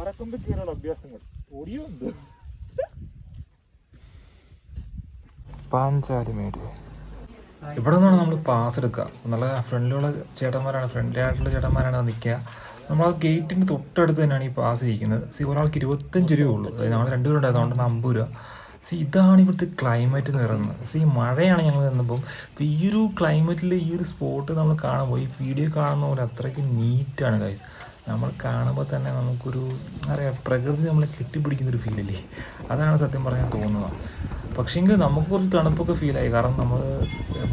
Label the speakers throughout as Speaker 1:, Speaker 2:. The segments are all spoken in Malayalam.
Speaker 1: മരക്കൊമ്പ് കീറുള്ള അഭ്യാസങ്ങൾ. ഓടിയോ ഉണ്ട്.
Speaker 2: പാഞ്ചാലിമേട് ഇവിടെ നിന്നാണ് നമ്മൾ പാസ് എടുക്കുക. നല്ല ഫ്രണ്ട്ലിയുള്ള ചേട്ടന്മാരാണ്. ഫ്രണ്ട്ലി ആയിട്ടുള്ള ചേട്ടന്മാരാണ് നിൽക്കുക. നമ്മൾ ആ ഗേറ്റിന് തൊട്ടടുത്ത് തന്നെയാണ് ഈ പാസ് ഇരിക്കുന്നത്. സി ഒരാൾക്ക് ഇരുപത്തഞ്ച് രൂപ ഉള്ളൂ. അതായത് ഞങ്ങൾ രണ്ടുപേരുണ്ടായിരുന്നു. അതുകൊണ്ടാണ് അമ്പത് രൂപ. സി ഇതാണ് ഇവിടുത്തെ ക്ലൈമറ്റ് എന്ന് പറയുന്നത്. സി മഴയാണ് ഞങ്ങൾ നിന്നപ്പം. അപ്പോൾ ഈ ഒരു ക്ലൈമറ്റിൽ ഈ ഒരു സ്പോട്ട് നമ്മൾ കാണുമ്പോൾ ഈ വീഡിയോ കാണുന്ന പോലെ അത്രയ്ക്ക് നീറ്റാണ് ഗൈസ് നമ്മൾ കാണുമ്പോൾ തന്നെ നമുക്കൊരു അറിയാം പ്രകൃതി നമ്മളെ കെട്ടിപ്പിടിക്കുന്നൊരു ഫീലല്ലേ അതാണ് സത്യം പറയാൻ തോന്നുന്നത്. പക്ഷേങ്കിൽ നമുക്ക് കുറച്ച് തണുപ്പൊക്കെ ഫീലായി കാരണം നമ്മൾ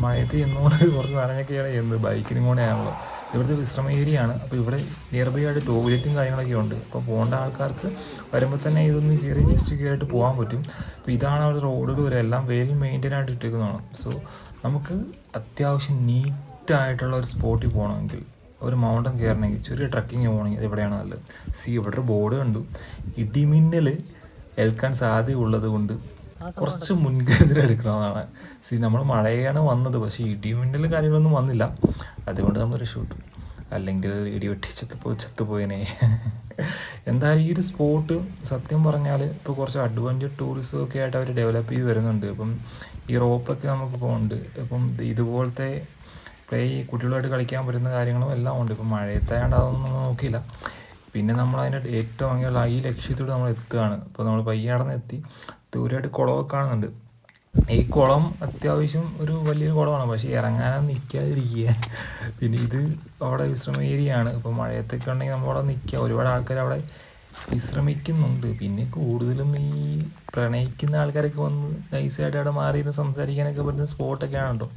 Speaker 2: മഴയത്ത് ചെന്നുകൊണ്ട് കുറച്ച് നനഞ്ഞൊക്കെയാണ് എന്ത് ബൈക്കിനും കൂടെയാണല്ലോ ഇവിടുത്തെ വിശ്രമ ഏരിയ ആണ്. അപ്പോൾ ഇവിടെ നിയർ ബൈ ആയിട്ട് ടോയ്ലറ്റും കാര്യങ്ങളൊക്കെ ഉണ്ട്. അപ്പോൾ പോകേണ്ട ആൾക്കാർക്ക് വരുമ്പോൾ തന്നെ ഇതൊന്ന് കയറി ജസ്റ്റ് കയറിയിട്ട് പോകാൻ പറ്റും. അപ്പോൾ ഇതാണ് അവിടെ റോഡുകൾ വരെ എല്ലാം വെൽ മെയിന്റെയിൻ ആയിട്ട് ഇട്ടേക്കുന്നതാണ് സോ നമുക്ക് അത്യാവശ്യം നീറ്റായിട്ടുള്ള ഒരു സ്പോട്ടിൽ പോകണമെങ്കിൽ ഒരു മൗണ്ടൻ കയറണമെങ്കിൽ ചെറിയ ട്രക്കിങ് പോകണമെങ്കിൽ അതെവിടെയാണ് നല്ലത്? സി ഇവിടെ ഒരു ബോർഡ് കണ്ടു. ഇടിമിന്നൽ ഏൽക്കാൻ സാധ്യതയുള്ളത് കൊണ്ട് കുറച്ച് മുൻകരുതൽ എടുക്കണമെന്നാണ്. സി നമ്മൾ മഴയാണ് വന്നത് പക്ഷേ ഇടിമിന്നൽ കാര്യങ്ങളൊന്നും വന്നില്ല. അതുകൊണ്ട് നമ്മൾ രക്ഷപ്പെട്ടു അല്ലെങ്കിൽ ഇടി വെട്ടി ചത്തുപോ ചത്തുപോയനെ എന്തായാലും ഈ ഒരു സ്പോട്ട് സത്യം പറഞ്ഞാൽ ഇപ്പോൾ കുറച്ച് അഡ്വഞ്ചർ ടൂറിസം ഒക്കെ ആയിട്ട് അവർ ഡെവലപ്പ് ചെയ്ത് വരുന്നുണ്ട്. ഇപ്പം ഈ റോപ്പൊക്കെ നമുക്ക് പോകുന്നുണ്ട് ഇപ്പം ഇതുപോലത്തെ പ്ലേ കുട്ടികളുമായിട്ട് കളിക്കാൻ പറ്റുന്ന കാര്യങ്ങളും എല്ലാം ഉണ്ട്. ഇപ്പം മഴയത്തായതുകൊണ്ട് അതൊന്നും നോക്കിയില്ല. പിന്നെ നമ്മൾ അതിന്റെ ഏറ്റവും ഭംഗിയുള്ള ഈ ലക്ഷ്യത്തോട് നമ്മൾ എത്തുകയാണ്. ഇപ്പോൾ നമ്മൾ പയ്യെ നടന്ന് എത്തി. ദൂരമായിട്ട് കുളമൊക്കെ കാണുന്നുണ്ട്. ഈ കുളം അത്യാവശ്യം ഒരു വലിയൊരു കുളമാണ്. പക്ഷേ ഇറങ്ങാനും നിൽക്കാതിരിക്കുക പിന്നെ ഇത് അവിടെ വിശ്രമ ഏരിയയാണ്. ഇപ്പോൾ മഴയത്തൊക്കെ ഉണ്ടെങ്കിൽ നമ്മൾ അവിടെ നിൽക്കുക ഒരുപാട് ആൾക്കാർ അവിടെ വിശ്രമിക്കുന്നുണ്ട്. പിന്നെ കൂടുതലും ഈ പ്രണയിക്കുന്ന ആൾക്കാരൊക്കെ വന്ന് നൈസായിട്ട് അവിടെ മാറിയിരുന്ന് സംസാരിക്കാനൊക്കെ പറ്റുന്ന സ്പോട്ടൊക്കെ ആണല്ലോ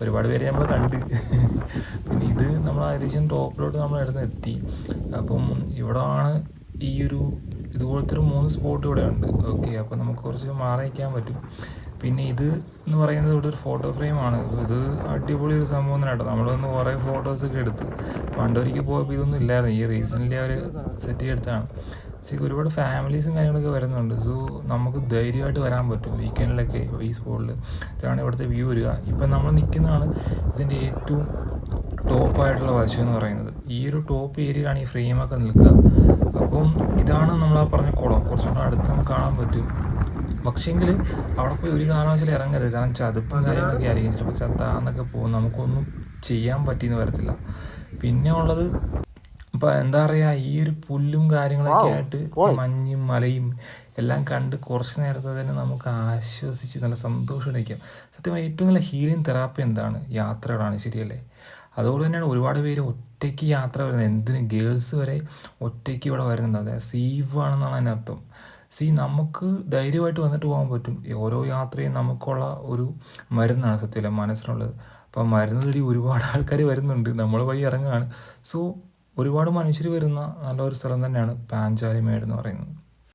Speaker 2: ഒരുപാട് പേരെ നമ്മൾ കണ്ട്. പിന്നെ ഇത് നമ്മൾ ഏകദേശം ടോപ്പിലോട്ട് നമ്മൾ ഇടന്ന് എത്തി. അപ്പം ഇവിടെ ആണ് ഈ ഒരു ഇതുപോലത്തെ ഒരു മൂന്ന് സ്പോട്ട് ഇവിടെ ഉണ്ട്. അപ്പോൾ നമുക്ക് കുറച്ച് മാറി പറ്റും. പിന്നെ ഇത് എന്ന് പറയുന്നത് ഇവിടെ ഒരു ഫോട്ടോ ഫ്രെയിമാണ് ഇത് അടിപൊളി ഒരു സംഭവം തന്നെ കേട്ടോ. നമ്മളൊന്ന് കുറേ ഫോട്ടോസൊക്കെ എടുത്ത്. പണ്ടൊരിക്കൽ പോയപ്പോൾ ഇതൊന്നും ഇല്ലായിരുന്നു. ഈ റീസെന്റ്ലി അവർ സെറ്റ് ചെയ്തെടുത്താണ് സി ഒരുപാട് ഫാമിലീസും കാര്യങ്ങളൊക്കെ വരുന്നുണ്ട്. സോ നമുക്ക് ധൈര്യമായിട്ട് വരാൻ പറ്റും വീക്കെൻഡിലൊക്കെ ഈ സ്പോട്ടിൽ ഇതാണ് ഇവിടുത്തെ വ്യൂ വരിക. ഇപ്പം നമ്മൾ നിൽക്കുന്നതാണ് ഇതിന്റെ ഏറ്റവും ടോപ്പായിട്ടുള്ള വശം എന്ന് പറയുന്നത്. ഈ ഒരു ടോപ്പ് ഏരിയയിലാണ് ഈ ഫ്രെയിമൊക്കെ നിൽക്കുക. അപ്പം ഇതാണ് നമ്മൾ ആ പറഞ്ഞ കുളം. കുറച്ചുകൂടെ അടുത്ത് നമുക്ക് കാണാൻ പറ്റും. പക്ഷേങ്കിൽ അവിടെ പോയി ഒരു കാരണവശാലും ഇറങ്ങരുത്. കാരണം ചതുപ്പും കാര്യങ്ങളൊക്കെ ആയിരിക്കും. ചിലപ്പോൾ ചത്താന്നൊക്കെ പോകും നമുക്കൊന്നും ചെയ്യാൻ പറ്റിയെന്ന് വരത്തില്ല. പിന്നെ ഉള്ളത് ഇപ്പം എന്താ പറയുക ഈ ഒരു പുല്ലും കാര്യങ്ങളൊക്കെ ആയിട്ട് മഞ്ഞും മലയും എല്ലാം കണ്ട് കുറച്ച് നേരത്തെ തന്നെ നമുക്ക് ആശ്വസിച്ച് നല്ല സന്തോഷം സത്യമായി ഏറ്റവും നല്ല ഹീലിംഗ് തെറാപ്പി എന്താണ്? യാത്രകളാണ്. ശരിയല്ലേ? അതുപോലെ തന്നെയാണ് ഒരുപാട് പേര് ഒറ്റയ്ക്ക് യാത്ര വരുന്നത്. എന്തിന്? ഗേൾസ് വരെ ഒറ്റയ്ക്ക് ഇവിടെ വരുന്നുണ്ട്. അതായത് സേഫ് ആണെന്നാണ് അർത്ഥം. സീ നമുക്ക് ധൈര്യമായിട്ട് വന്നിട്ട് പോകാൻ പറ്റും. ഓരോ യാത്രയും നമുക്കുള്ള ഒരു മരുന്നാണ് സത്യമല്ല മനസ്സിനുള്ളത്. അപ്പം മരുന്ന് തേടി ഒരുപാട് ആൾക്കാർ വരുന്നുണ്ട്. നമ്മൾ വഴി ഇറങ്ങുകയാണ്. സോ ഒരുപാട് മനുഷ്യർ വരുന്ന നല്ലൊരു സ്ഥലം തന്നെയാണ് പാഞ്ചാലിമേട് എന്ന് പറയുന്നത്.